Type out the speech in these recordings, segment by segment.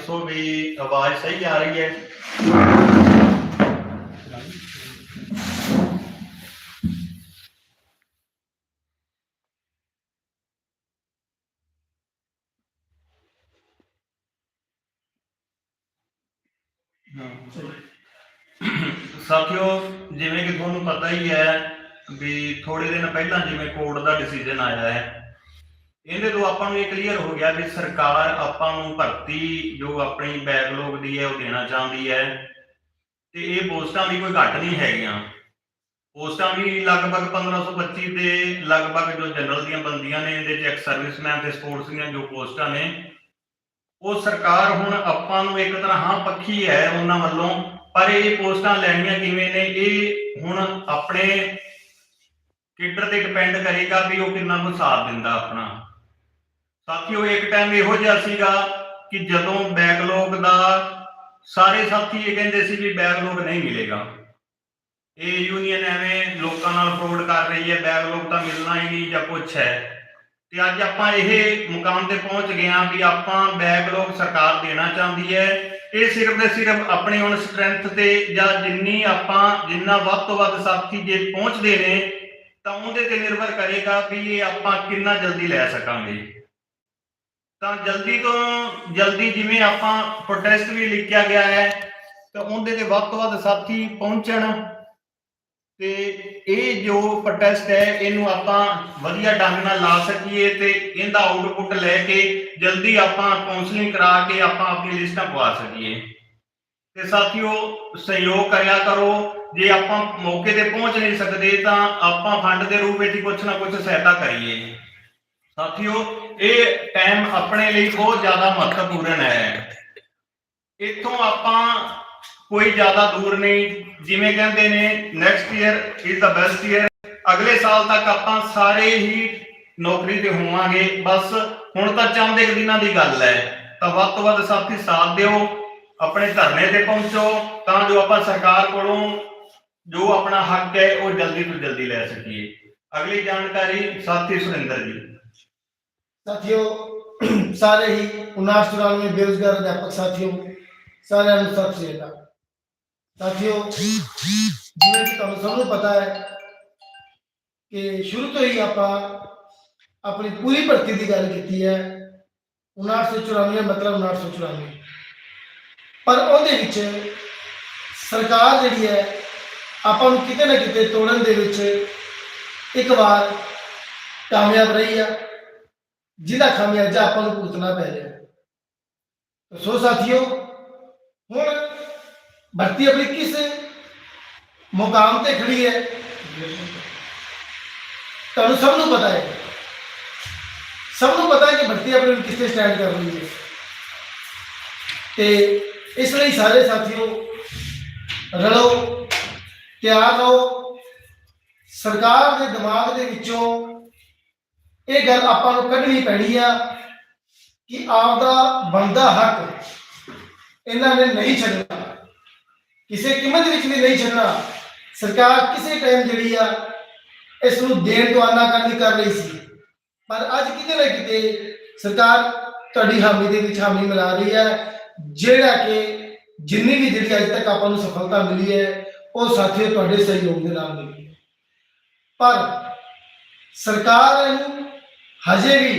ਦੱਸੋ ਵੀ ਆਵਾਜ਼ ਸਹੀ ਆ ਰਹੀ ਹੈ। ਸਾਥੀਓ, ਜਿਵੇਂ ਕਿ ਤੁਹਾਨੂੰ ਪਤਾ ਹੀ ਹੈ ਵੀ ਥੋੜੇ ਦਿਨ ਪਹਿਲਾਂ ਜਿਵੇਂ ਕੋਰਟ ਦਾ ਡਿਸੀਜਨ ਆਇਆ ਹੈ ਇਹਦੇ ਤੋਂ ਆਪਾਂ ਨੂੰ ਇਹ ਕਲੀਅਰ ਹੋ ਗਿਆ ਵੀ ਸਰਕਾਰ ਆਪਾਂ ਨੂੰ ਭਰਤੀ ਜੋ ਆਪਣੀ ਬੈਕਲੌਗ ਦੀ ਹੈ ਉਹ ਦੇਣਾ ਚਾਹੁੰਦੀ ਹੈ। ਤੇ ਇਹ ਪੋਸਟਾਂ ਵੀ ਕੋਈ ਘੱਟ ਨਹੀਂ ਹੈਗੀਆਂ। ਪੋਸਟਾਂ ਵੀ ਲਗਭਗ 1525 ਦੇ ਲਗਭਗ ਜੋ ਜਨਰਲ ਦੀਆਂ ਬੰਦੀਆਂ ਨੇ, ਇਹਦੇ ਚ ਐਕਸ ਸਰਵਿਸਮੈਨ ਤੇ ਸਪੋਰਟਸ ਦੀਆਂ ਜੋ ਪੋਸਟਾਂ ਨੇ, ਉਹ ਸਰਕਾਰ ਹੁਣ ਆਪਾਂ ਨੂੰ ਇੱਕ ਤਰ੍ਹਾਂ ਹਾਂ ਪੱਖੀ ਹੈ ਉਹਨਾਂ ਵੱਲੋਂ, ਪਰ ਇਹ ਪੋਸਟਾਂ ਲੈਣੀਆਂ ਕਿਵੇਂ ਨੇ, ਇਹ ਹੁਣ ਆਪਣੇ ਕੇਡਰ ਤੇ ਡਿਪੈਂਡ ਕਰੇਗਾ ਵੀ ਉਹ ਕਿੰਨਾ ਕੁ ਸਾਥ ਦਿੰਦਾ ਆਪਣਾ। ਸਾਥੀਓ ਇੱਕ ਟਾਈਮ ਇਹੋ ਜਿਹਾ ਸੀਗਾ ਕਿ ਜਦੋਂ ਬੈਕਲੌਗ ਦਾ ਸਾਰੇ ਸਾਥੀ ਇਹ ਕਹਿੰਦੇ ਸੀ ਵੀ ਬੈਕਲੌਗ ਨਹੀਂ ਮਿਲੇਗਾ। ਇਹ ਯੂਨੀਅਨ ਐਵੇਂ ਲੋਕਾਂ ਨਾਲ ਫਰੋਡ ਕਰ ਰਹੀ ਹੈ ਬੈਕਲੌਗ ਤਾਂ ਮਿਲਣਾ ਹੀ ਨਹੀਂ ਜਾਂ ਕੁਛ ਹੈ। ਤੇ ਅੱਜ ਆਪਾਂ ਇਹ ਮੁਕਾਮ ਤੇ ਪਹੁੰਚ ਗਏ ਹਾਂ ਵੀ ਆਪਾਂ ਬੈਕਲੌਗ ਸਰਕਾਰ ਦੇਣਾ ਚਾਹੁੰਦੀ ਹੈ। ਇਹ ਸਿਰਫ ਤੇ ਸਿਰਫ ਆਪਣੀ ਹੁਣ ਸਟਰੈਂਥ ਤੇ ਜਾਂ ਜਿੰਨੀ ਆਪਾਂ, ਜਿੰਨਾ ਵੱਧ ਤੋਂ ਵੱਧ ਸਾਥੀ ਜੇ ਪਹੁੰਚਦੇ ਨੇ, ਤਾਂ ਉਹਦੇ ਤੇ ਨਿਰਭਰ ਕਰੇਗਾ ਵੀ ਇਹ ਆਪਾਂ ਕਿੰਨਾ ਜਲਦੀ ਲੈ ਸਕਾਂਗੇ। ਤਾਂ ਜਲਦੀ ਤੋਂ ਜਲਦੀ ਜਿਵੇਂ ਆਪਾਂ ਪ੍ਰੋਟੈਸਟ ਵੀ ਲਿਖਿਆ ਗਿਆ ਹੈ, ਤਾਂ ਉਹਦੇ ਤੇ ਵੱਧ ਤੋਂ ਵੱਧ ਸਾਥੀ ਪਹੁੰਚਣ। ਤੇ ਇਹ ਜੋ ਪ੍ਰੋਟੈਸਟ ਹੈ, ਇਹਨੂੰ ਆਪਾਂ ਵਧੀਆ ਢੰਗ ਨਾਲ ਲਾ ਸਕੀਏ ਤੇ ਇਹਦਾ ਆਊਟਪੁੱਟ ਲੈ ਕੇ ਜਲਦੀ ਆਪਾਂ ਕਾਉਂਸਲਿੰਗ ਕਰਾ ਕੇ ਆਪਾਂ ਆਪਣੀ ਲਿਸਟਾਂ ਪਵਾ ਸਕੀਏ। ਤੇ ਸਾਥੀਓ, ਸਹਿਯੋਗ ਕਰਿਆ ਕਰੋ। ਜੇ ਆਪਾਂ ਮੌਕੇ ਤੇ ਪਹੁੰਚ ਨਹੀਂ ਸਕਦੇ ਤਾਂ ਆਪਾਂ ਫੰਡ ਦੇ ਰੂਪ ਵਿੱਚ ਕੁਝ ਨਾ ਕੁਝ ਸਹਾਇਤਾ ਕਰੀਏ। ਸਾਥੀਓ, ਇਹ ਟਾਈਮ ਆਪਣੇ ਲਈ ਬਹੁਤ ਜ਼ਿਆਦਾ ਮਹੱਤਵਪੂਰਨ ਹੈ। ਇੱਥੋਂ ਆਪਾਂ ਕੋਈ ਜ਼ਿਆਦਾ ਦੂਰ ਨਹੀਂ। ਜਿਵੇਂ ਕਹਿੰਦੇ ਨੇ next year is the best year ਅਗਲੇ ਸਾਲ ਤੱਕ ਆਪਾਂ ਸਾਰੇ ਹੀ ਨੌਕਰੀ ਤੇ ਹੋਵਾਂਗੇ। ਬਸ ਹੁਣ ਤਾਂ ਚੰਦ ਇੱਕ ਦਿਨਾਂ ਦੀ ਗੱਲ ਹੈ। ਤਾਂ ਵੱਧ ਤੋਂ ਵੱਧ ਸਾਥੀ ਸਾਥ ਦਿਓ, ਆਪਣੇ ਧਰਨੇ ਤੇ ਪਹੁੰਚੋ। ਤਾਂ ਜੋ ਆਪਾਂ ਸਰਕਾਰ ਕੋਲੋਂ ਜੋ ਆਪਣਾ ਹੱਕ ਹੈ, ਉਹ ਜਲਦੀ ਤੋਂ ਜਲਦੀ ਲੈ ਸਕੀਏ। ਅਗਲੀ ਜਾਣਕਾਰੀ ਸਾਥੀ ਸੁਰਿੰਦਰ ਜੀ। ਸਾਥੀਓ, ਸਾਰੇ ਹੀ 1994 ਬੇਰੁਜ਼ਗਾਰ ਅਧਿਆਪਕ ਸਾਥੀਓ, ਸਾਰਿਆਂ ਨੂੰ ਸਤਿ ਸ਼੍ਰੀ ਅਕਾਲ। ਸਾਥੀਓ, ਜਿਵੇਂ ਕਿ ਤੁਹਾਨੂੰ ਸਭ ਨੂੰ ਪਤਾ ਹੈ ਕਿ ਸ਼ੁਰੂ ਤੋਂ ਹੀ ਆਪਾਂ ਆਪਣੀ ਪੂਰੀ ਭਰਤੀ ਦੀ ਗੱਲ ਕੀਤੀ ਹੈ 1994 ਮਤਲਬ 1994 ਪਰ ਉਹਦੇ ਵਿੱਚ ਸਰਕਾਰ ਜਿਹੜੀ ਹੈ, ਆਪਾਂ ਨੂੰ ਕਿਤੇ ਨਾ ਕਿਤੇ ਤੋੜਨ ਦੇ ਵਿੱਚ ਇੱਕ ਵਾਰ ਕਾਮਯਾਬ ਰਹੀ ਆ। ਜਿਹਦਾ ਖਾਮਿਆਜਾ ਆਪਾਂ ਨੂੰ ਭੁਗਤਣਾ ਪੈ ਰਿਹਾ। ਤਾਂ ਸੋ ਸਾਥੀਓ, ਹੁਣ ਭਰਤੀ ਆਪਣੀ ਕਿਸ ਮੁਕਾਮ ਤੇ ਖੜੀ ਹੈ? ਤੁਹਾਨੂੰ ਸਭ ਨੂੰ ਪਤਾ ਹੈ। ਸਭ ਨੂੰ ਪਤਾ ਹੈ ਕਿ ਭਰਤੀ ਆਪਣੀ ਕਿਸ ਤੇ ਸਟੈਂਡ ਕਰ ਰਹੀ ਹੈ। ਤੇ ਇਸ ਲਈ ਸਾਰੇ ਸਾਥੀਓ, ਰਲੋ, ਤਿਆਰ ਰਹੋ। ਸਰਕਾਰ ਦੇ ਦਿਮਾਗ ਦੇ ਵਿੱਚੋਂ ਇਹ ਗੱਲ ਆਪਾਂ ਨੂੰ ਕੱਢਣੀ ਪੈਣੀ ਆ ਕਿ ਆਪਦਾ ਬੰਦਾ ਹੱਕ ਇਹਨਾਂ ਨੇ ਨਹੀਂ ਛੱਡਣਾ। ਕਿਸੇ ਕੀਮਤ ਵਿੱਚ ਵੀ ਨਹੀਂ ਛੱਡਣਾ। ਸਰਕਾਰ ਕਿਸੇ ਟਾਈਮ ਜਿਹੜੀ ਆ ਇਸ ਨੂੰ ਦੇਣ ਤੋਂ ਆਨਾਕਾਨੀ ਕਰ ਰਹੀ ਸੀ। ਪਰ ਅੱਜ ਕਿਤੇ ਨਾ ਕਿਤੇ ਸਰਕਾਰ ਤੁਹਾਡੀ ਹਾਮੀ ਦੇ ਵਿੱਚ ਹਾਮੀ ਮਿਲਾ ਰਹੀ ਹੈ ਜਿਹੜਾ ਕਿ ਜਿੰਨੀ ਵੀ ਜਿਹੜੀ ਅੱਜ ਤੱਕ ਆਪਾਂ ਨੂੰ ਸਫਲਤਾ ਮਿਲੀ ਹੈ, ਉਹ ਸਾਥੀਓ ਤੁਹਾਡੇ ਸਹਿਯੋਗ ਦੇ ਨਾਲ ਮਿਲੀ ਹੈ। ਪਰ ਸਰਕਾਰ ਨੂੰ ਹਜੇ ਵੀ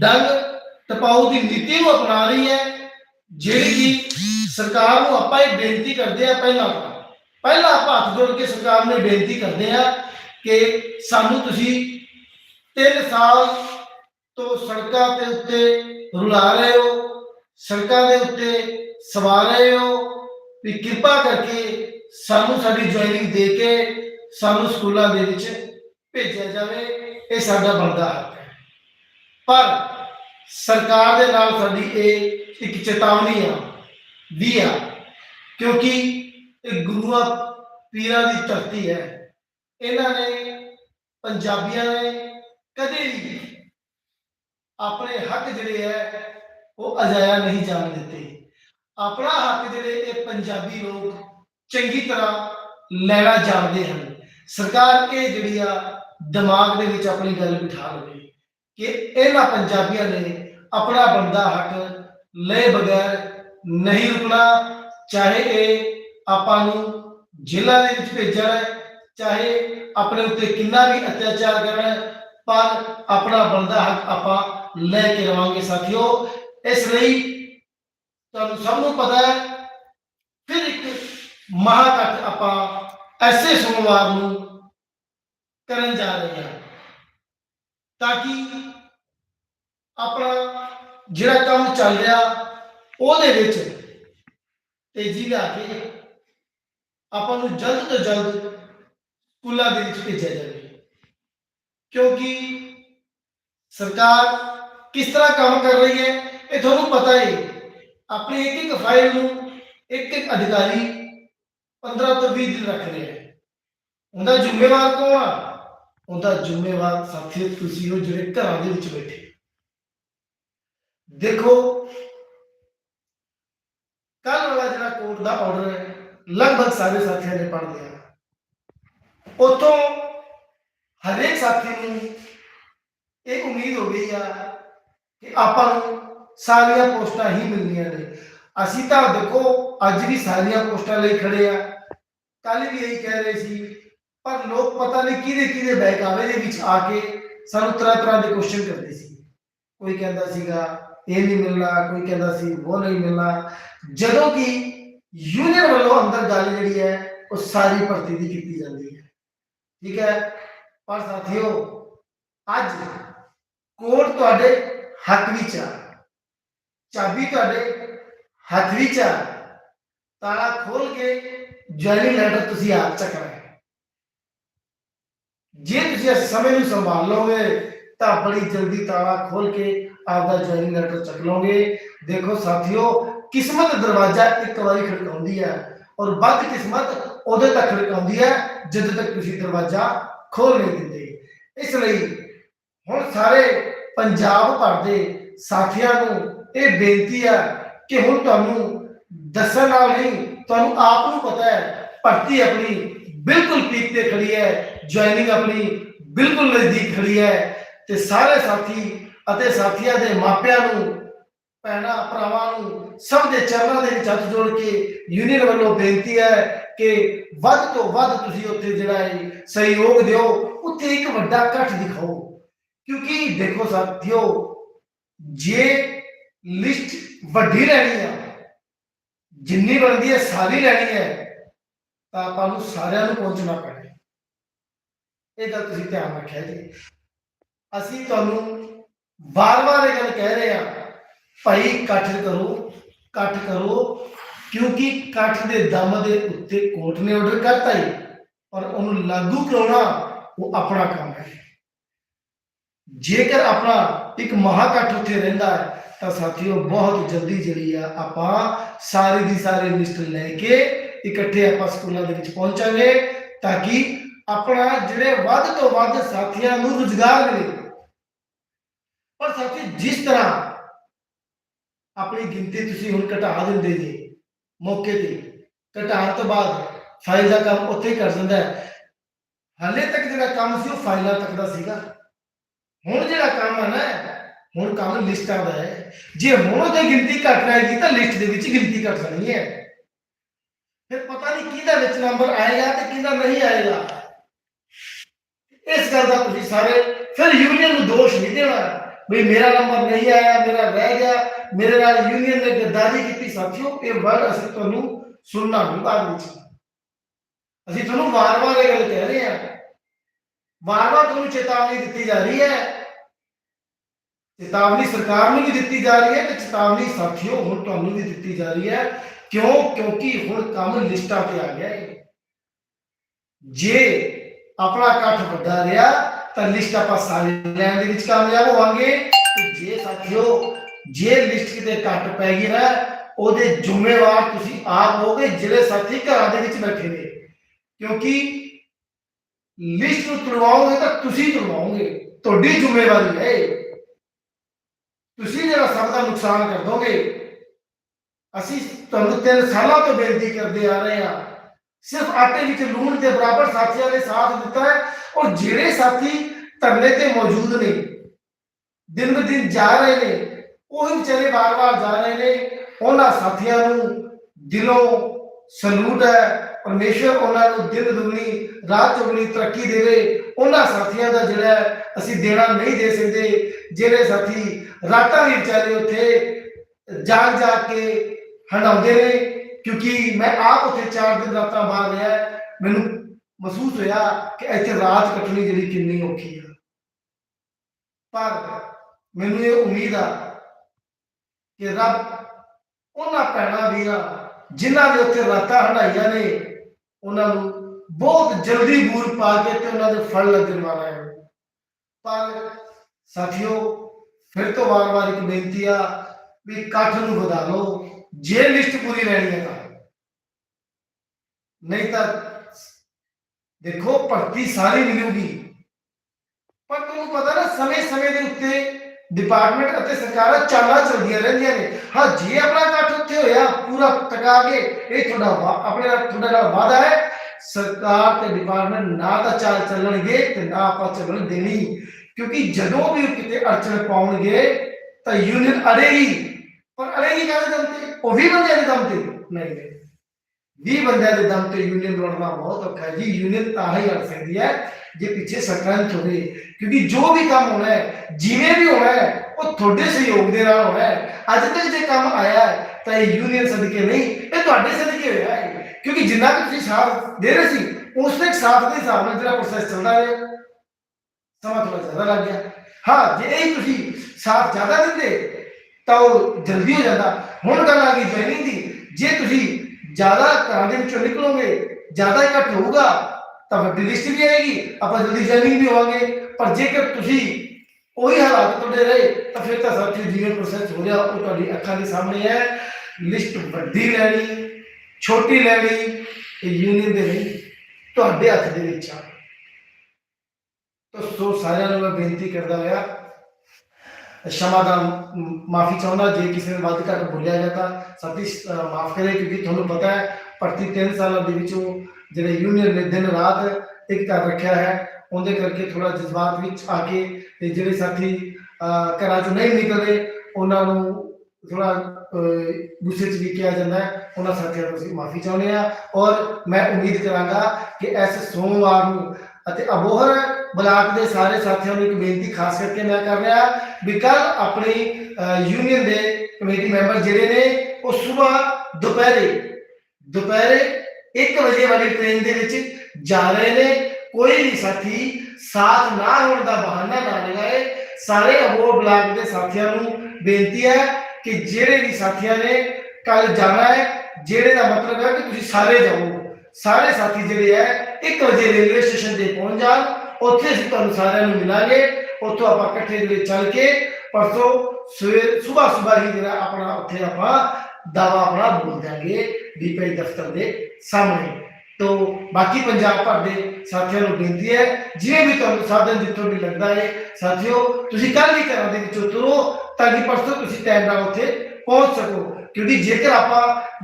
ਡੰਗ ਟਪਾਉ ਦੀ ਨੀਤੀ ਨੂੰ ਅਪਣਾ ਰਹੀ ਹੈ, ਜਿਹੜੀ ਕਿ ਸਰਕਾਰ ਨੂੰ ਆਪਾਂ ਇਹ ਬੇਨਤੀ ਕਰਦੇ ਆ ਪਹਿਲਾਂ ਤਾਂ। ਪਹਿਲਾਂ ਆਪਾਂ ਹੱਥ ਜੋੜ ਕੇ ਸਰਕਾਰ ਨੂੰ ਇਹ ਬੇਨਤੀ ਕਰਦੇ ਆ ਕਿ ਸਾਨੂੰ ਤੁਸੀਂ 3 ਸਾਲ ਤੋਂ ਸੜਕਾਂ ਦੇ ਉੱਤੇ ਰੁਲਾ ਰਹੇ ਹੋ, ਸੜਕਾਂ ਦੇ ਉੱਤੇ ਸਵਾ ਰਹੇ ਹੋ, ਵੀ ਕਿਰਪਾ ਕਰਕੇ ਸਾਨੂੰ ਸਾਡੀ ਜੁਆਇਨਿੰਗ ਦੇ ਕੇ ਸਾਨੂੰ ਸਕੂਲਾਂ ਦੇ ਵਿੱਚ ਭੇਜਿਆ ਜਾਵੇ, ਇਹ ਸਾਡਾ ਬਣਦਾ ਹੈ। ਪਰ ਸਰਕਾਰ ਦੇ ਨਾਲ ਸਾਡੀ ਇਹ ਇੱਕ ਚੇਤਾਵਨੀ ਆ, ਵੀ ਆ, ਕਿਉਂਕਿ ਇਹ ਗੁਰੂਆਂ ਪੀਰਾਂ ਦੀ ਧਰਤੀ ਹੈ। ਇਹਨਾਂ ਨੇ, ਪੰਜਾਬੀਆਂ ਨੇ ਕਦੇ ਵੀ ਆਪਣੇ ਹੱਕ ਜਿਹੜੇ ਹੈ, ਉਹ ਅਜਾਇਆ ਨਹੀਂ ਜਾਣ ਦਿੱਤੇ। ਆਪਣਾ ਹੱਕ ਜਿਹੜੇ ਇਹ ਪੰਜਾਬੀ ਲੋਕ ਚੰਗੀ ਤਰ੍ਹਾਂ ਲੈਣਾ ਜਾਣਦੇ ਹਨ। ਸਰਕਾਰ ਇਹ ਜਿਹੜੀ ਆ, ਦਿਮਾਗ ਦੇ ਵਿੱਚ ਆਪਣੀ ਗੱਲ ਬਿਠਾ ਲਵੇ। ਕਿ ਇਹਨਾਂ ਪੰਜਾਬੀਆਂ ਨੇ ਆਪਣਾ ਬੰਦਾ ਹੱਕ ਲਏ ਬਗੈਰ ਨਹੀਂ ਰੁਕਣਾ ਚਾਹੇ ਇਹ ਆਪਾਂ ਨੂੰ ਜੇਲ੍ਹਾਂ ਦੇ ਵਿੱਚ ਭੇਜਣਾ ਹੈ, ਚਾਹੇ ਆਪਣੇ ਉੱਤੇ ਕਿੰਨਾ ਵੀ ਅਤਿਆਚਾਰ ਕਰਨਾ ਪਰ ਆਪਣਾ ਬਣਦਾ ਹੱਕ ਆਪਾਂ ਲੈ ਕੇ ਰਵਾਂਗੇ ਸਾਥੀਓ। ਇਸ ਲਈ ਤੁਹਾਨੂੰ ਸਭ ਨੂੰ ਪਤਾ ਹੈ ਫਿਰ ਇੱਕ ਮਹਾਕਟ ਆਪਾਂ ਐਸੇ ਸੋਮਵਾਰ ਨੂੰ ਕਰਨ ਜਾ ਰਹੇ ਹਾਂ। ਤਾਂ ਕਿ ਆਪਣਾ ਜਿਹੜਾ ਕੰਮ ਚੱਲ ਰਿਹਾ, ਉਹਦੇ ਵਿੱਚ ਤੇਜ਼ੀ ਲਿਆ ਕੇ ਆਪਾਂ ਨੂੰ ਜਲਦ ਤੋਂ ਜਲਦ ਸਕੂਲਾਂ ਦੇ ਵਿੱਚ ਭੇਜਿਆ ਜਾਵੇ। ਕਿਉਂਕਿ ਸਰਕਾਰ ਕਿਸ ਤਰ੍ਹਾਂ ਕੰਮ ਕਰ ਰਹੀ ਹੈ, ਇਹ ਤੁਹਾਨੂੰ ਪਤਾ ਹੈ ਆਪਣੀ ਇੱਕ ਇੱਕ ਫਾਈਲ ਨੂੰ ਇੱਕ ਇੱਕ ਅਧਿਕਾਰੀ 15 ਤੋਂ 20 ਦਿਨ ਰੱਖ ਰਿਹਾ ਹੈ। ਉਹਦਾ ਜ਼ਿੰਮੇਵਾਰ ਕੌਣ ਆ? ਉਹਦਾ ਜ਼ਿੰਮੇਵਾਰ ਸਾਥੀ ਤੁਸੀਂ ਹੋ ਜਿਹੜੇ ਘਰਾਂ ਦੇ ਵਿੱਚ ਬੈਠੇ। ਦੇਖੋ ਕੱਲ ਵਾਲਾ ਜਿਹੜਾ ਕੋਰਟ ਦਾ ਆਰਡਰ ਹੈ, ਲਗਭਗ ਸਾਰੇ ਸਾਥੀਆਂ ਨੇ ਪੜ੍ਹ ਲਿਆ। ਉਤੋਂ ਹਰੇਕ ਸਾਥੀ ਨੂੰ ਇਹ ਉਮੀਦ ਹੋ ਗਈ ਆ ਕਿ ਆਪਾਂ ਨੂੰ ਸਾਰੀਆਂ ਪੋਸਟਾਂ ਹੀ ਮਿਲਣੀਆਂ ਨੇ। ਅਸੀਂ ਤਾਂ ਦੇਖੋ, ਅੱਜ ਵੀ ਸਾਰੀਆਂ ਪੋਸਟਾਂ ਲਈ ਖੜੇ ਆ। ਕੱਲ ਵੀ ਇਹੀ ਕਹਿ ਰਹੇ ਸੀ ਪਰ ਲੋਕ ਪਤਾ ਨਹੀਂ ਕਿਹਦੇ ਕਿਹਦੇ ਬਹਿਕਾਵੇ ਦੇ ਵਿੱਚ ਆ ਕੇ ਸਾਨੂੰ ਤਰ੍ਹਾਂ ਤਰ੍ਹਾਂ ਦੇ ਕੁਐਸਚਨ ਕਰਦੇ ਸੀ। ਕੋਈ ਕਹਿੰਦਾ ਸੀਗਾ, ਇਹ ਨਹੀਂ ਮਿਲਣਾ, ਕੋਈ ਕਹਿੰਦਾ ਸੀ ਉਹ ਨਹੀਂ ਮਿਲਣਾ। ਜਦੋਂ ਕਿ ਯੂਨੀਅਨ ਵੱਲੋਂ ਅੰਦਰ ਗੱਲ ਜਿਹੜੀ ਹੈ, ਉਹ ਸਾਰੀ ਭਰਤੀ ਦੀ ਕੀਤੀ ਜਾਂਦੀ ਹੈ। ਠੀਕ ਹੈ? ਪਰ ਸਾਥੀਓ, ਅੱਜ ਕੋਰਟ ਤੁਹਾਡੇ ਹੱਕ ਵਿੱਚ ਆ। ਚਾਬੀ ਤੁਹਾਡੇ ਹੱਥ ਵਿੱਚ ਆ। ਤਾਲਾ ਖੋਲ ਕੇ ਜੁਆਇਨਿੰਗ ਲੈਟਰ ਤੁਸੀਂ ਆਪ ਚੱਕਣਾ ਜੇ ਤੁਸੀਂ ਇਸ ਸਮੇਂ ਨੂੰ ਸੰਭਾਲ ਲਓਗੇ, ਤਾਂ ਬੜੀ ਜਲਦੀ ਤਾਲਾ ਖੋਲ ਕੇ ਆਪਦਾ ਜੁਆਇਨਿੰਗ ਲੈਟਰ ਚੱਕ ਲਓਗੇ। ਦੇਖੋ ਸਾਥੀਓ, ਕਿਸਮਤ ਦਰਵਾਜ਼ਾ ਇੱਕ ਵਾਰੀ ਖੜਕਾਉਂਦੀ ਹੈ ਔਰ ਵੱਧ ਕਿਸਮਤ ਉਦੋਂ ਤੱਕ ਖੜਕਾਉਂਦੀ ਹੈ ਜਦੋਂ ਤੱਕ ਤੁਸੀਂ ਦਰਵਾਜ਼ਾ ਖੋਲ ਨਹੀਂ ਦਿੰਦੇ। ਇਸ ਲਈ ਹੁਣ ਸਾਰੇ ਪੰਜਾਬ ਭਰ ਦੇ ਸਾਥੀਆਂ ਨੂੰ ਇਹ ਬੇਨਤੀ ਹੈ ਕਿ ਹੁਣ ਤੁਹਾਨੂੰ ਦੱਸਣ ਨਾਲ ਨਹੀਂ, ਤੁਹਾਨੂੰ ਆਪ ਨੂੰ ਪਤਾ ਹੈ, ਭਰਤੀ ਆਪਣੀ ਬਿਲਕੁਲ ਪੀਕ ਤੇ ਖੜੀ ਹੈ ਜੁਆਇਨਿੰਗ ਆਪਣੀ ਬਿਲਕੁਲ ਨਜ਼ਦੀਕ ਖੜੀ ਹੈ ਤੇ ਸਾਰੇ ਸਾਥੀ ਅਤੇ ਸਾਥੀਆਂ ਦੇ ਮਾਪਿਆਂ ਨੂੰ, ਭੈਣਾਂ, ਭਰਾਵਾਂ ਨੂੰ ਸਭ ਦੇ ਚਰਨਾਂ ਦੇ ਵਿੱਚ ਹੱਥ ਜੋੜ ਕੇ ਯੂਨੀਅਨ ਵੱਲੋਂ ਬੇਨਤੀ ਹੈ ਕਿ ਵੱਧ ਤੋਂ ਵੱਧ ਤੁਸੀਂ ਉੱਥੇ ਜਿਹੜਾ ਹੈ ਸਹਿਯੋਗ ਦਿਓ, ਉੱਥੇ ਇੱਕ ਵੱਡਾ ਇਕੱਠ ਦਿਖਾਓ। ਕਿਉਂਕਿ ਦੇਖੋ ਸਾਥੀਓ, ਜੇ ਲਿਸਟ ਵੱਡੀ ਲੈਣੀ ਆ, ਜਿੰਨੀ ਬਣਦੀ ਹੈ ਸਾਰੀ ਲੈਣੀ ਹੈ ਤਾਂ ਆਪਾਂ ਨੂੰ ਸਾਰਿਆਂ ਨੂੰ ਪਹੁੰਚਣਾ ਪੈਣਾ ਇਹ ਗੱਲ ਤੁਸੀਂ ਧਿਆਨ ਰੱਖਿਆ ਜੀ। ਅਸੀਂ ਤੁਹਾਨੂੰ ਵਾਰ-ਵਾਰ ਇਹ ਗੱਲ ਕਹਿ ਰਹੇ ਆ ਭਾਈ, ਇਕੱਠ ਕਰੋ ਇਕੱਠ ਕਰੋ, ਕਿਉਂਕਿ ਇਕੱਠ ਦੇ ਦਮ ਦੇ ਉੱਤੇ ਕੋਰਟ ਨੇ ਆਰਡਰ ਕਰਤਾ ਹੀ ਪਰ ਉਹਨੂੰ ਲਾਗੂ ਕਰਾਉਣਾ ਉਹ ਆਪਣਾ ਕੰਮ ਹੈ। ਜੇਕਰ ਆਪਣਾ ਇੱਕ ਮਹਾਕੱਠ ਉੱਥੇ ਰਹਿੰਦਾ ਹੈ, ਤਾਂ ਸਾਥੀਓ ਬਹੁਤ ਜਲਦੀ ਜਿਹੜੀ ਆ ਆਪਾਂ ਸਾਰੀ ਦੀ ਸਾਰੀ ਲਿਸਟ ਲੈ ਕੇ ਇਕੱਠੇ ਆਪਾਂ ਸਕੂਲਾਂ ਦੇ ਵਿੱਚ ਪਹੁੰਚਾਂਗੇ ਤਾਂ ਕਿ ਆਪਣਾ ਜਿਹੜੇ ਵੱਧ ਤੋਂ ਵੱਧ ਸਾਥੀਆਂ ਨੂੰ ਰੁਜ਼ਗਾਰ ਮਿਲੇ। ਪਰ ਸਾਥੀ, ਜਿਸ ਤਰ੍ਹਾਂ ਆਪਣੀ ਗਿਣਤੀ ਤੁਸੀਂ ਹੁਣ ਘਟਾ ਦਿੰਦੇ ਜੀ, ਮੌਕੇ ਤੇ, ਘਟਾਉਣ ਤੋਂ ਬਾਅਦ ਫਾਈਲ ਦਾ ਕੰਮ ਉੱਥੇ ਹੀ ਕਰ ਦਿੰਦਾ ਹੈ। ਹਾਲੇ ਤੱਕ ਜਿਹੜਾ ਕੰਮ ਸੀ ਉਹ ਫਾਈਲਾਂ ਤੱਕ ਦਾ ਸੀਗਾ। ਹੁਣ ਜਿਹੜਾ ਕੰਮ ਹੈ ਨਾ, ਹੁਣ ਕੰਮ ਲਿਸਟਾਂ ਦਾ ਹੈ। ਜੇ ਹੁਣ ਉਹਦੀ ਗਿਣਤੀ ਘਟ ਰਹੇਗੀ ਤਾਂ ਲਿਸਟ ਦੇ ਵਿੱਚ ਗਿਣਤੀ ਘਟ ਜਾਣੀ ਹੈ। ਫਿਰ ਪਤਾ ਨਹੀਂ ਕਿਹਦਾ ਵਿੱਚ ਨੰਬਰ ਆਏਗਾ ਤੇ ਕਿਹਦਾ ਨਹੀਂ ਆਏਗਾ। ਇਸ ਗੱਲ ਦਾ ਤੁਸੀਂ ਸਾਰੇ ਫਿਰ ਯੂਨੀਅਨ ਨੂੰ ਦੋਸ਼ ਨਹੀਂ ਦੇਣਾ। ਵੀ ਮੇਰਾ ਨੰਬਰ ਨਹੀਂ ਆਇਆ, ਮੇਰਾ ਰਹਿ ਗਿਆ, ਮੇਰੇ ਨਾਲ ਯੂਨੀਅਨ ਨੇ ਗੱਦਾਰੀ ਕੀਤੀ, ਸਾਥੀਓ, ਇਹ ਵਰਡ ਅਸੀਂ ਤੁਹਾਨੂੰ ਸੁਣਨਾ ਨਹੀਂ ਬਾਅਦ ਵਿੱਚ। ਅਸੀਂ ਤੁਹਾਨੂੰ ਵਾਰ-ਵਾਰ ਇਹ ਗੱਲ ਕਹਿ ਰਹੇ ਹਾਂ। ਵਾਰ-ਵਾਰ ਤੁਹਾਨੂੰ ਚੇਤਾਵਨੀ ਦਿੱਤੀ ਜਾ ਰਹੀ ਹੈ। ਚੇਤਾਵਨੀ ਸਰਕਾਰ ਨੂੰ ਵੀ ਦਿੱਤੀ ਜਾ ਰਹੀ ਹੈ ਤੇ ਚੇਤਾਵਨੀ ਸਾਥੀਓ, ਹੁਣ ਤੁਹਾਨੂੰ ਵੀ ਦਿੱਤੀ ਜਾ ਰਹੀ ਹੈ। ਕਿਉਂ? ਕਿਉਂਕਿ ਹੁਣ ਕੰਮ ਲਿਸਟਾਂ ਤੇ ਆ ਗਿਆ ਹੈ ਜੇ ਆਪਣਾ ਇਕੱਠ ਵੱਡਾ ਰਿਹਾ, ਤਾਂ ਲਿਸਟ ਆਪਾਂ ਸਾਰੇ ਲੈਣ ਦੇ ਵਿੱਚ ਕਾਮਯਾਬ ਹੋਵਾਂਗੇ। ਤੇ ਜੇ ਸਾਥੀਓ, ਜੇ ਲਿਸਟ ਕਿਤੇ ਘੱਟ ਪੈ ਗਈ ਨਾ, ਉਹਦੇ ਜ਼ਿੰਮੇਵਾਰ ਤੁਸੀਂ ਆਪ ਹੋਗੇ ਜਿਹੜੇ ਸਾਥੀ ਘਰਾਂ ਦੇ ਵਿੱਚ ਬੈਠੇ ਨੇ। ਕਿਉਂਕਿ ਲਿਸਟ ਨੂੰ ਤੁੜਵਾਓਗੇ ਤਾਂ ਤੁਸੀਂ ਤੁੜਵਾਓਗੇ। ਤੁਹਾਡੀ ਜ਼ਿੰਮੇਵਾਰੀ ਹੈ ਤੁਸੀਂ ਜਿਹੜਾ ਸਭ ਦਾ ਨੁਕਸਾਨ ਕਰ ਦੋਗੇ ਅਸੀਂ ਤੁਹਾਨੂੰ ਤਿੰਨ ਸਾਲਾਂ ਤੋਂ ਬੇਨਤੀ ਕਰਦੇ ਆ ਰਹੇ ਹਾਂ। ਸਿਰਫ ਆਟੇ ਵਿੱਚ ਲੂਣ ਦੇ ਬਰਾਬਰ ਸਾਥੀਆਂ ਨੇ ਸਾਥ ਦਿੱਤਾ ਹੈ ਔਰ ਜਿਹੜੇ ਸਾਥੀ ਧਰਨੇ ਤੇ ਮੌਜੂਦ ਨੇ, ਦਿਨ ਬ ਦਿਨ ਜਾ ਰਹੇ ਨੇ, ਉਹ ਵਿਚਾਰੇ ਵਾਰ-ਵਾਰ ਜਾ ਰਹੇ ਨੇ। ਉਹਨਾਂ ਸਾਥੀਆਂ ਨੂੰ ਦਿਲੋਂ ਸਲੂਟ ਹੈ, ਪਰਮੇਸ਼ਰ ਉਹਨਾਂ ਨੂੰ ਦਿਨ ਦੁਗਣੀ, ਰਾਤ ਚੌਗਣੀ ਤਰੱਕੀ ਦੇਵੇ। ਉਹਨਾਂ ਸਾਥੀਆਂ ਦਾ ਜਿਹੜਾ ਹੈ, ਅਸੀਂ ਦੇਣਾ ਨਹੀਂ ਦੇ ਸਕਦੇ। ਜਿਹੜੇ ਸਾਥੀ ਰਾਤਾਂ ਵੀ ਵਿਚਾਰੇ ਉੱਥੇ ਜਾਗ ਜਾ ਕੇ ਹੰਡਾਉਂਦੇ ਨੇ ਕਿਉਂਕਿ ਮੈਂ ਆਪ ਉੱਥੇ 4 ਦਿਨ ਰਾਤਾਂ ਬਾਹਰ ਰਿਹਾ, ਮੈਨੂੰ ਮਹਿਸੂਸ ਹੋਇਆ ਕਿ ਇੱਥੇ ਰਾਤ ਕੱਟਣੀ ਜਿਹੜੀ ਕਿੰਨੀ ਔਖੀ ਆ। ਪਰ ਮੈਨੂੰ ਇਹ ਉਮੀਦ ਆ ਕਿ ਰੱਬ ਉਹਨਾਂ ਭੈਣਾਂ, ਵੀਰਾਂ ਜਿਨ੍ਹਾਂ ਨੇ ਉੱਥੇ ਰਾਤਾਂ ਹਟਾਈਆਂ ਨੇ, ਉਹਨਾਂ ਨੂੰ ਬਹੁਤ ਜਲਦੀ ਬੂਰ ਪਾ ਕੇ ਤੇ ਉਹਨਾਂ ਦੇ ਫਲ ਲੱਗਣ ਵਾਲਾ ਹੈ। ਪਰ ਸਾਥੀਓ, ਫਿਰ ਤੋਂ ਵਾਰ-ਵਾਰ ਇੱਕ ਬੇਨਤੀ ਆ ਵੀ ਇਕੱਠ ਨੂੰ ਵਧਾ ਲਓ। ਜੇ ਲਿਸਟ ਪੂਰੀ ਲੈਣੀ ਹੈ ਤਾਂ ਨਹੀਂ ਤਾਂ ਦੇਖੋ ਭਰਤੀ ਸਾਰੀ ਮਿਲੂਗੀ ਪਰ ਤੁਹਾਨੂੰ ਪਤਾ ਨਾ ਸਮੇਂ-ਸਮੇਂ ਦੇ ਉੱਤੇ ਡਿਪਾਰਟਮੈਂਟ ਅਤੇ ਸਰਕਾਰਾਂ ਚਾਲਾਂ ਚੱਲਦੀਆਂ ਰਹਿੰਦੀਆਂ ਨੇ ਹਾਂ ਜੇ ਆਪਣਾ ਇਕੱਠ ਉੱਥੇ ਹੋਇਆ ਪੂਰਾ ਟਕਾ ਕੇ ਇਹ ਤੁਹਾਡਾ ਵਾ- ਆਪਣੇ ਨਾਲ ਤੁਹਾਡੇ ਨਾਲ ਵਾਅਦਾ ਹੈ ਸਰਕਾਰ ਤੇ ਡਿਪਾਰਟਮੈਂਟ ਨਾ ਤਾਂ ਚਾਲ ਚੱਲਣਗੇ ਤੇ ਨਾ ਆਪਾਂ ਚੱਲਣ ਦੇਣੀ ਕਿਉਂਕਿ ਜਦੋਂ ਵੀ ਉਹ ਕਿਤੇ ਅੜਚਣ ਪਾਉਣਗੇ ਤਾਂ ਯੂਨੀਅਨ ਅੜੇਗੀ ਪਰ ਅੜੇਗੀ ਕਾਹਦੇ ਦਮ ਤੇ? ਉਹ ਵੀ ਬੰਦਿਆਂ ਦੇ ਦਮ ਤੇ। ਨਹੀਂ ਨਹੀਂ। 20 ਬੰਦਿਆਂ ਦੇ ਦਮ ਤੇ ਯੂਨੀਅਨ ਲੜਨਾ ਬਹੁਤ ਔਖਾ ਹੈ। ਜੀ ਯੂਨੀਅਨ ਤਾਂ ਹੀ ਲੜ ਸਕਦੀ ਹੈ ਜੇ ਪਿੱਛੇ ਸਰਪੰਚ ਹੋਵੇ। ਕਿਉਂਕਿ ਜੋ ਵੀ ਕੰਮ ਹੋਣਾ ਹੈ ਜਿਵੇਂ ਵੀ ਹੋਣਾ ਹੈ ਉਹ ਤੁਹਾਡੇ ਸਹਿਯੋਗ ਦੇ ਨਾਲ ਹੋਣਾ ਹੈ। ਅੱਜ ਤੱਕ ਜੇ ਕੰਮ ਆਇਆ ਹੈ ਤਾਂ ਇਹ ਯੂਨੀਅਨ ਸਦਕੇ ਨਹੀਂ ਇਹ ਤੁਹਾਡੇ ਸਦਕੇ ਹੋਇਆ ਹੈ। ਕਿਉਂਕਿ ਜਿੰਨਾ ਕੁ ਤੁਸੀਂ ਸਾਥ ਦੇ ਰਹੇ ਸੀ ਉਸ ਦੇ ਸਾਥ ਦੇ ਹਿਸਾਬ ਨਾਲ ਜਿਹੜਾ ਪ੍ਰੋਸੈਸ ਚੱਲਦਾ ਹੈ ਸਮਾਂ ਥੋੜਾ ਜ਼ਿਆਦਾ ਲੱਗ ਗਿਆ। ਹਾਂ ਜੇ ਇਹ ਤੁਸੀਂ ਸਾਥ ਜ਼ਿਆਦਾ ਦਿੰਦੇ ਤਾਂ ਉਹ ਜਲਦੀ ਹੋ ਜਾਂਦਾ। ਹੁਣ ਗੱਲ ਆ ਗਈ ਜੁਆਇਨਿੰਗ ਦੀ। ਜੇ ਤੁਸੀਂ ਜ਼ਿਆਦਾ ਘਰਾਂ ਦੇ ਵਿੱਚੋਂ ਨਿਕਲੋਗੇ, ਜ਼ਿਆਦਾ ਇਕੱਠ ਹੋਊਗਾ, ਤਾਂ ਵੱਡੀ ਲਿਸਟ ਵੀ ਆਏਗੀ। ਆਪਾਂ ਜਲਦੀ ਜੁਆਇਨਿੰਗ ਵੀ ਹੋਵਾਂਗੇ। ਪਰ ਜੇਕਰ ਤੁਸੀਂ ਉਹੀ ਹਾਲਾਤ ਤੁਹਾਡੇ ਰਹੇ, ਤਾਂ ਫਿਰ ਤਾਂ ਸਾਥੀ ਜੀਵਨ ਪ੍ਰੋਸੈਸ ਹੋ ਰਿਹਾ। ਉਹ ਤੁਹਾਡੀ ਅੱਖਾਂ ਦੇ ਸਾਹਮਣੇ ਹੈ। ਲਿਸਟ ਵੱਡੀ ਲੈਣੀ ਛੋਟੀ ਲੈਣੀ ਇਹ ਯੂਨੀਅਨ ਦੇ ਨਹੀਂ ਤੁਹਾਡੇ ਹੱਥ ਦੇ ਵਿੱਚ ਆ। ਤਾਂ ਸੋ ਸਾਰਿਆਂ ਨੂੰ ਮੈਂ ਬੇਨਤੀ ਕਰਦਾ ਹੋਇਆ ਸ਼ਮਾ ਦਾ ਮਾਫੀ ਚਾਹੁੰਦਾ, ਜੇ ਕਿਸੇ ਨੇ ਵੱਧ ਘੱਟ ਬੋਲਿਆ ਗਿਆ ਤਾਂ ਮਾਫ ਕਰੇ ਕਿਉਂਕਿ ਤੁਹਾਨੂੰ ਪਤਾ ਹੈ, ਭਰਤੀ 3 ਸਾਲਾਂ ਦੇ ਵਿੱਚ ਉਹ ਜਿਹੜੇ ਯੂਨੀਅਨ ਨੇ, ਦਿਨ ਰਾਤ ਇੱਕ ਕਰ ਰੱਖਿਆ ਹੈ। ਉਹਦੇ ਕਰਕੇ ਥੋੜਾ ਜਜ਼ਬਾਤ ਵਿੱਚ ਆ ਕੇ ਤੇ ਜਿਹੜੇ ਸਾਥੀ ਘਰਾਂ ਚ ਨਹੀਂ ਨਿਕਲਦੇ, ਉਹਨਾਂ ਨੂੰ ਥੋੜਾ ਗੁੱਸੇ 'ਚ ਵੀ ਕਿਹਾ ਜਾਂਦਾ ਹੈ। ਉਹਨਾਂ ਸਾਥੀਆਂ ਨੂੰ ਅਸੀਂ ਮਾਫੀ ਚਾਹੁੰਦੇ ਆ ਔਰ ਮੈਂ ਉਮੀਦ ਕਰਾਂਗਾ ਕਿ ਇਸ ਸੋਮਵਾਰ ਨੂੰ ਅਤੇ ਅਬੋਹਰ ਬਲਾਕ ਦੇ ਸਾਰੇ ਸਾਥੀਆਂ ਨੂੰ ਇੱਕ ਬੇਨਤੀ ਖਾਸ ਕਰਕੇ ਮੈਂ ਕਰ ਰਿਹਾ ਵੀ ਕੱਲ ਆਪਣੀ ਯੂਨੀਅਨ ਦੇ ਕਮੇਟੀ ਮੈਂਬਰ ਜਿਹੜੇ ਨੇ, ਉਹ ਸਵੇਰ ਦੁਪਹਿਰੇ ਦੁਪਹਿਰੇ 1 ਵਜੇ ਵਾਲੀ ਟ੍ਰੇਨ ਦੇ ਵਿੱਚ ਜਾ ਰਹੇ ਨੇ। ਕੋਈ ਵੀ ਸਾਥੀ ਸਾਥ ਨਾ ਹੋਣ ਦਾ ਬਹਾਨਾ ਨਾ ਲਗਾਏ। ਸਾਰੇ ਅਬੋਹਰ ਬਲਾਕ ਦੇ ਸਾਥੀਆਂ ਨੂੰ ਬੇਨਤੀ ਹੈ ਕਿ ਜਿਹੜੇ ਵੀ ਸਾਥੀਆਂ ਨੇ ਕੱਲ ਜਾਣਾ ਹੈ, ਜਿਹੜੇ ਦਾ ਮਤਲਬ ਹੈ ਕਿ ਤੁਸੀਂ ਸਾਰੇ ਜਾਓ। ਸਾਰੇ ਸਾਥੀ ਜਿਹੜੇ ਹੈ 1 ਵਜੇ ਰੇਲਵੇ ਸਟੇਸ਼ਨ ਤੇ ਪਹੁੰਚ ਜਾਣ। ਉੱਥੇ ਅਸੀਂ ਤੁਹਾਨੂੰ ਸਾਰਿਆਂ ਨੂੰ ਮਿਲਾਂਗੇ। ਉੱਥੋਂ ਆਪਾਂ ਇਕੱਠੇ ਜਿਹੜੇ ਚੱਲ ਕੇ ਪਰਸੋਂ ਸਵੇਰ ਸਵੇਰ ਸਵੇਰ ਹੀ ਜਿਹੜਾ ਆਪਣਾ ਉੱਥੇ ਆਪਾਂ ਦਾਵਾ ਆਪਣਾ ਬੋਲ ਦਾਂਗੇ ਡੀਪੀ ਦਫ਼ਤਰ ਦੇ ਸਾਹਮਣੇ। ਤੋਂ ਬਾਕੀ ਪੰਜਾਬ ਭਰ ਦੇ ਸਾਥੀਆਂ ਨੂੰ ਬੇਨਤੀ ਹੈ ਜਿਵੇਂ ਵੀ ਤੁਹਾਨੂੰ ਸਾਧਨ ਜਿੱਥੋਂ ਵੀ ਲੱਗਦਾ ਹੈ ਸਾਥੀਓ, ਤੁਸੀਂ ਕੱਲ ਵੀ ਘਰਾਂ ਦੇ ਵਿੱਚੋਂ ਤੁਰੋ ਤਾਂ ਕਿ ਪਰਸੋਂ ਤੁਸੀਂ ਟਾਈਮ ਨਾਲ ਉੱਥੇ ਪਹੁੰਚ ਸਕੋ। ਕਿਉਂਕਿ ਜੇਕਰ ਆਪਾਂ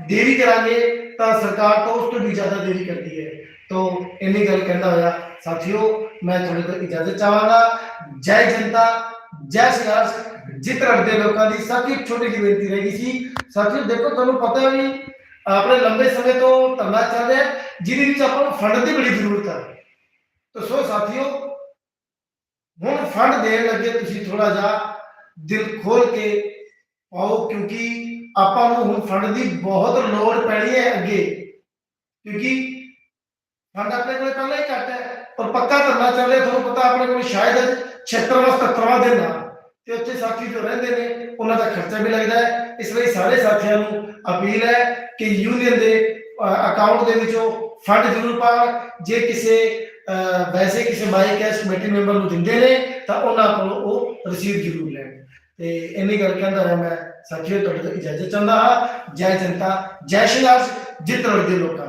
ਦੇਰੀ ਕਰਾਂਗੇ ਤਾਂ ਸਰਕਾਰ ਤੋਂ ਉਸ ਤੋਂ ਵੀ ਜ਼ਿਆਦਾ ਦੇਰੀ ਕਰਦੀ ਹੈ। ਤੋਂ ਇੰਨੀ ਗੱਲ ਕਹਿੰਦਾ ਹੋਇਆ, ਸਾਥੀਓ, ਮੈਂ ਤੁਹਾਡੇ ਤੋਂ ਇਜਾਜ਼ਤ ਚਾਹਾਂਗਾ। ਜੈ ਜਨਤਾ, ਜੈ ਸੰਘਰਸ਼ ਜਿੱਤ ਰੱਖਦੇ ਲੋਕਾਂ ਦੀ ਸਭ ਤੋਂ ਛੋਟੀ ਜਿਹੀ ਬੇਨਤੀ ਰਹਿ ਸੀ। ਸਾਥੀਓ, ਦੇਖੋ, ਤੁਹਾਨੂੰ ਪਤਾ ਵੀ ਆਪਣੇ ਲੰਬੇ ਸਮੇਂ ਤੋਂ ਧਰਨਾ ਚੱਲ ਰਿਹਾ, ਜਿਹਦੇ ਵਿੱਚ ਆਪਾਂ ਨੂੰ ਫੰਡ ਦੀ ਬੜੀ ਜ਼ਰੂਰਤ ਹੈ ਤਾਂ ਸੋ ਸਾਥੀਓ, ਹੁਣ ਫੰਡ ਦੇਣ ਲੱਗੇ ਤੁਸੀਂ ਥੋੜਾ ਜਿਹਾ ਦਿਲ ਖੋਲ ਕੇ ਪਾਓ, ਕਿਉਂਕਿ ਆਪਾਂ ਨੂੰ ਹੁਣ ਫੰਡ ਦੀ ਬਹੁਤ ਲੋੜ ਪੈਣੀ ਹੈ ਅੱਗੇ। ਕਿਉਂਕਿ ਫੰਡ ਆਪਣੇ ਕੋਲ ਪਹਿਲਾਂ ਹੀ ਘੱਟ ਹੈ, ਪਰ ਪੱਕਾ ਧਰਨਾ ਚੱਲ ਰਿਹਾ, ਤੁਹਾਨੂੰ ਪਤਾ ਆਪਣੇ ਕੋਲ ਸ਼ਾਇਦ 76ਵਾਂ 77ਵਾਂ ਦਿਨ ਆ। ਤੇ ਉੱਥੇ ਸਾਥੀ ਜੋ ਰਹਿੰਦੇ ਨੇ, ਉਹਨਾਂ ਦਾ ਖਰਚਾ ਵੀ ਲੱਗਦਾ ਹੈ। ਇਸ ਲਈ ਸਾਰੇ ਸਾਥੀਆਂ ਨੂੰ ਅਪੀਲ ਹੈ ਕਿ ਯੂਨੀਅਨ ਦੇ ਅਕਾਊਂਟ ਦੇ ਵਿੱਚੋਂ ਫੰਡ ਜ਼ਰੂਰ ਪਾਣ ਜੇ ਕਿਸੇ ਵੈਸੇ ਕਿਸੇ ਬਾਈ ਕੈਸ਼ ਕਮੇਟੀ ਮੈਂਬਰ ਨੂੰ ਦਿੰਦੇ ਨੇ, ਤਾਂ ਉਹਨਾਂ ਕੋਲੋਂ ਉਹ ਰਸੀਦ ਜ਼ਰੂਰ ਲੈਣ। ਤੇ ਇੰਨੀ ਗੱਲ ਕਹਿੰਦਾ ਹੋਇਆ ਮੈਂ। ਸਾਥੀਓ ਤੁਹਾਡੇ ਤੋਂ ਇਜਾਜ਼ਤ ਚਾਹੁੰਦਾ ਹਾਂ ਜੈ ਜਨਤਾ ਜੈ ਸ਼੍ਰੀ ਰਾਜ ਜਿੱਤ ਲੜਦੇ ਲੋਕਾਂ